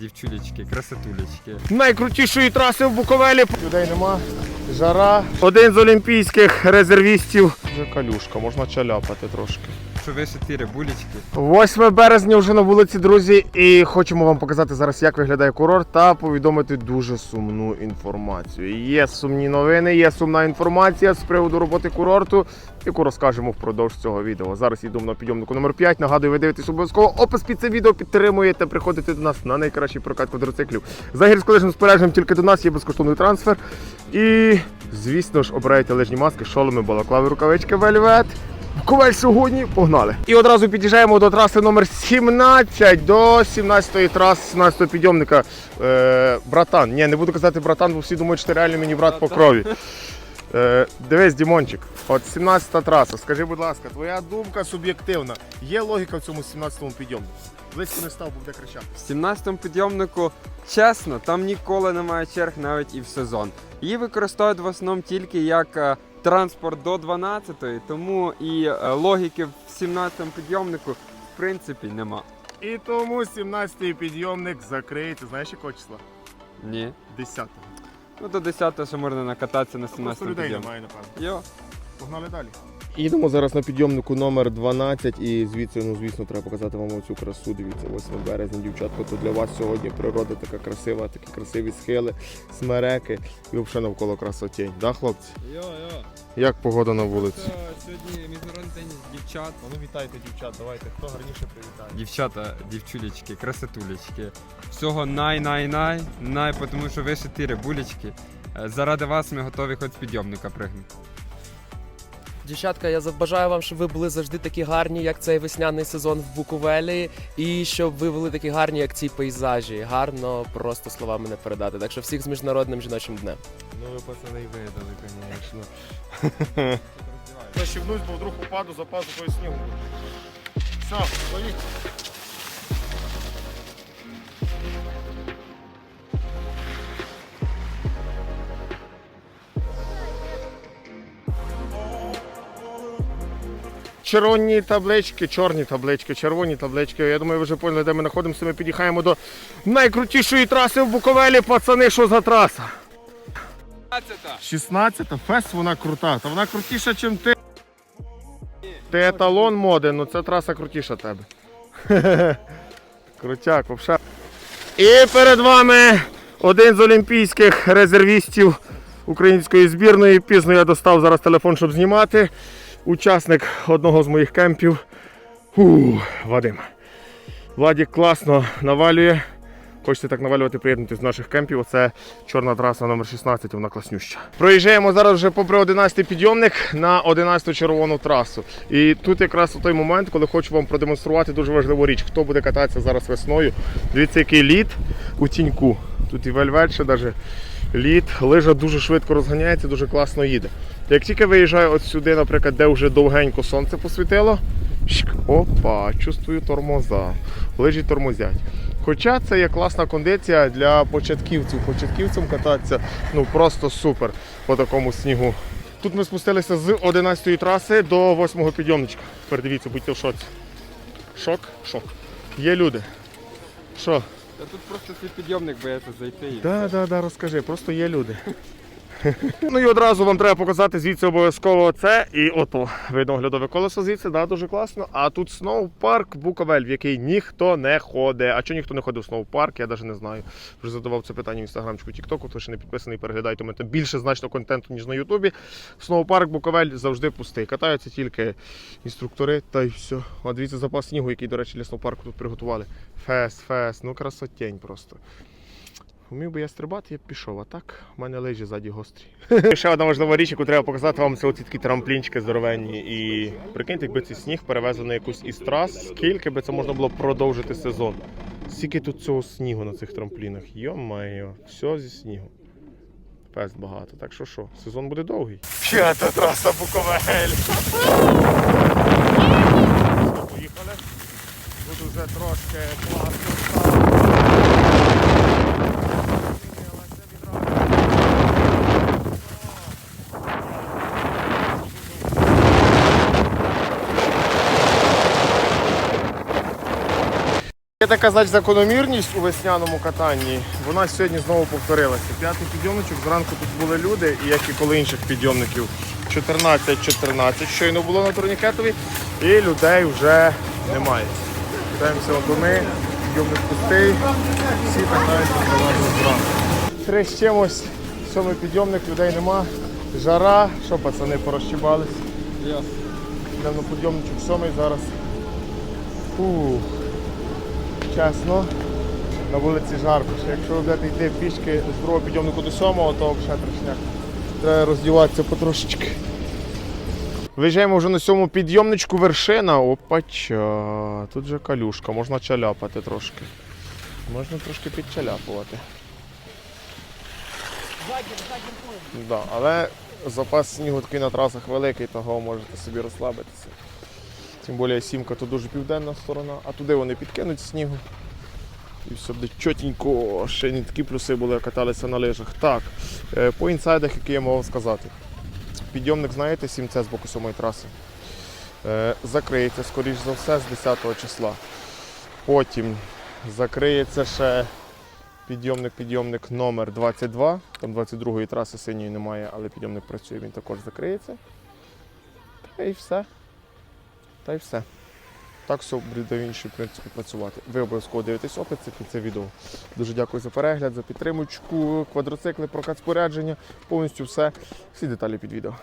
дівчулечки, красотулечки. Найкрутішої траси в Буковелі. Людей нема. Жара. Один з олімпійських резервістів. Вже калюшка, можна чаляпати трошки. Що ви шатири, булечки? 8 березня вже на вулиці, друзі, і хочемо вам показати зараз, як виглядає курорт, та повідомити дуже сумну інформацію. Є сумні новини, є сумна інформація з приводу роботи курорту, яку розкажемо впродовж цього відео. Зараз йдемо на підйомнику номер 5. Нагадую, ви дивитесь обов'язково. Опис під це відео підтримуєте, приходите до нас на найкращий прокат квадроциклів. За гірськолижним спорядженням тільки до нас є безкоштовний трансфер. І, звісно ж, обирайте лижні маски, шоломи, балаклави, рукавички, вельвет. Коваль сьогодні погнали. І одразу під'їжджаємо до траси номер 17 до 17-ї траси 17-го підйомника. Е, братан. Ні, не буду казати братан, бо всі думають, що ти реально мені брат по крові. Е, дивись, Дімончик, от 17-та траса. Скажи, будь ласка, твоя думка суб'єктивна. Є логіка в цьому 17-му підйомнику? Близько не став, буде кричати. В 17-му підйомнику, чесно, там ніколи немає черг навіть і в сезон. Її використовують в основному тільки як е, транспорт до 12-ї, тому і е, логіки в 17-му підйомнику в принципі нема. І тому 17-й підйомник закриється. Знаєш якого числа? Ні. 10-го. Ну до 10-го ще можна накататися на 17-му людей немає, напевно. Йо. Погнали далі. Їдемо зараз на підйомнику номер 12 і звідси, ну звісно, треба показати вам оцю красу. Дивіться, 8 березня, дівчатка, то для вас сьогодні природа така красива, такі красиві схили, смереки і взагалі навколо красотень. Да, хлопці? Йо, йо. Як погода на вулиці? Сьогодні міжнародний день дівчат. Ну вітайте, дівчат, давайте, хто гарніше привітає. Дівчата, дівчулечки, красотулечки. Всього най-най-най, най, тому що ви шатири, булечки. Е, Заради вас ми готові хоч з підйомника пригнути. Дівчатка, я забажаю вам, щоб ви були завжди такі гарні, як цей весняний сезон в Буковелі, і щоб ви були такі гарні, як ці пейзажі. Гарно просто словами не передати. Так що всіх з міжнародним жіночим днем. Ну ви пацани видали, звісно. Защівнусь, бо вдруг упаду за пазухою снігу. Все, ловіть. Червоні таблички, чорні таблички, червоні таблички. Я думаю, ви вже поняли, де ми знаходимося. Ми під'їхаємо до найкрутішої траси в Буковелі. Пацани, що за траса? 16-та? Фест вона крута. Та вона крутіша, ніж ти. Ти еталон моди, ну ця траса крутіша тебе. Крутяк, взагалі. І перед вами один з олімпійських резервістів української збірної. Пізно я достав зараз телефон, щоб знімати. Учасник одного з моїх кемпів. Ух, Вадим. Владік класно навалює. Хочете так навалювати, приєднуйтесь до наших кемпів. Оце чорна траса номер 16, вона класнюща. Проїжджаємо зараз вже попри 11 підйомник на 11 червону трасу. І тут якраз той момент, коли хочу вам продемонструвати дуже важливу річ, хто буде кататися зараз весною. Дивіться, який лід у тіньку. Тут і вельвет ще навіть лід, лижа дуже швидко розганяється, дуже класно їде. Як тільки виїжджаю от сюди, наприклад, де вже довгенько сонце посвітило, опа, чувствую тормоза. Лижі тормозять. Хоча це є класна кондиція для початківців. Початківцям кататися ну просто супер по такому снігу. Тут ми спустилися з 11-ї траси до 8-го підйомничка. Передивіться, будьте в шоці. Шок? Шок. Є люди. Що? Та тут просто свій підйомник бояться зайти. так, да, да, розкажи, просто є люди. ну і одразу вам треба показати звідси обов'язково це і ото. Видно оглядове колесо звідси, да, дуже класно. А тут сноупарк Буковель, в який ніхто не ходить. А чого ніхто не ходить в сноупарк, я навіть не знаю. Вже задавав це питання в інстаграмчику Тіктоку, хто ще не підписаний, переглядайте. Мене там більше значно контенту, ніж на Ютубі. Сноупарк Буковель завжди пустий. Катаються тільки інструктори та й все. А дивіться запас снігу, який, до речі, для сноупарку тут приготували. Фест, фест, ну красотень просто. Вмів би я стрибати, я б пішов, а так в мене лижі ззаді гострі. Ще одна важлива річ, яку треба показати вам, це оці такі трамплінчики здоровенні. І прикиньте, якби цей сніг перевезли на якусь із трас, скільки би це можна було продовжити сезон. Скільки тут цього снігу на цих трамплінах? Йо-майо, все зі снігу. Фест багато. Так що що, сезон буде довгий. П'ята траса Буковель. Поїхали. Буду вже трошки класно. Така значить, закономірність у весняному катанні. Вона сьогодні знову повторилася. П'ятий підйомничок, зранку тут були люди, і як і коли інших підйомників. 14-14 щойно було на турнікетові, і людей вже немає. Кидаємося на доми, підйомник пустий, всі катаються зранку. Три з чимось, сьомий підйомник, людей нема. Жара, що пацани порозчібались. Йдемо на підйомничок сьомий зараз. Фух. Чесно, на вулиці жарко. Якщо ви будете йти пішки з другого підйомнику до сьомого, то взагалі трешняк. Треба роздіватися потрошечки. Виїжджаємо вже на сьомому підйомничку вершина. Опача. Тут же калюшка, можна чаляпати трошки. Можна трошки підчаляпувати. Да, але запас снігу такий на трасах великий, того можете собі розслабитися. Тим більше сімка то дуже південна сторона, а туди вони підкинуть снігу. І все буде чотенько. Ще не такі плюси були, каталися на лижах. Так, е, по інсайдах, які я можу сказати. Підйомник, знаєте, 7C з боку сьомої траси. Е, Закриється, скоріш за все, з 10 числа. Потім закриється ще підйомник, підйомник номер 22. Там 22-ї траси синьої немає, але підйомник працює, він також закриється. Та і все. Та й все. Так все буде інші в принципі працювати. Ви обов'язково дивитесь опит, це відео. Дуже дякую за перегляд, за підтримочку, квадроцикли, прокат спорядження, повністю все. Всі деталі під відео.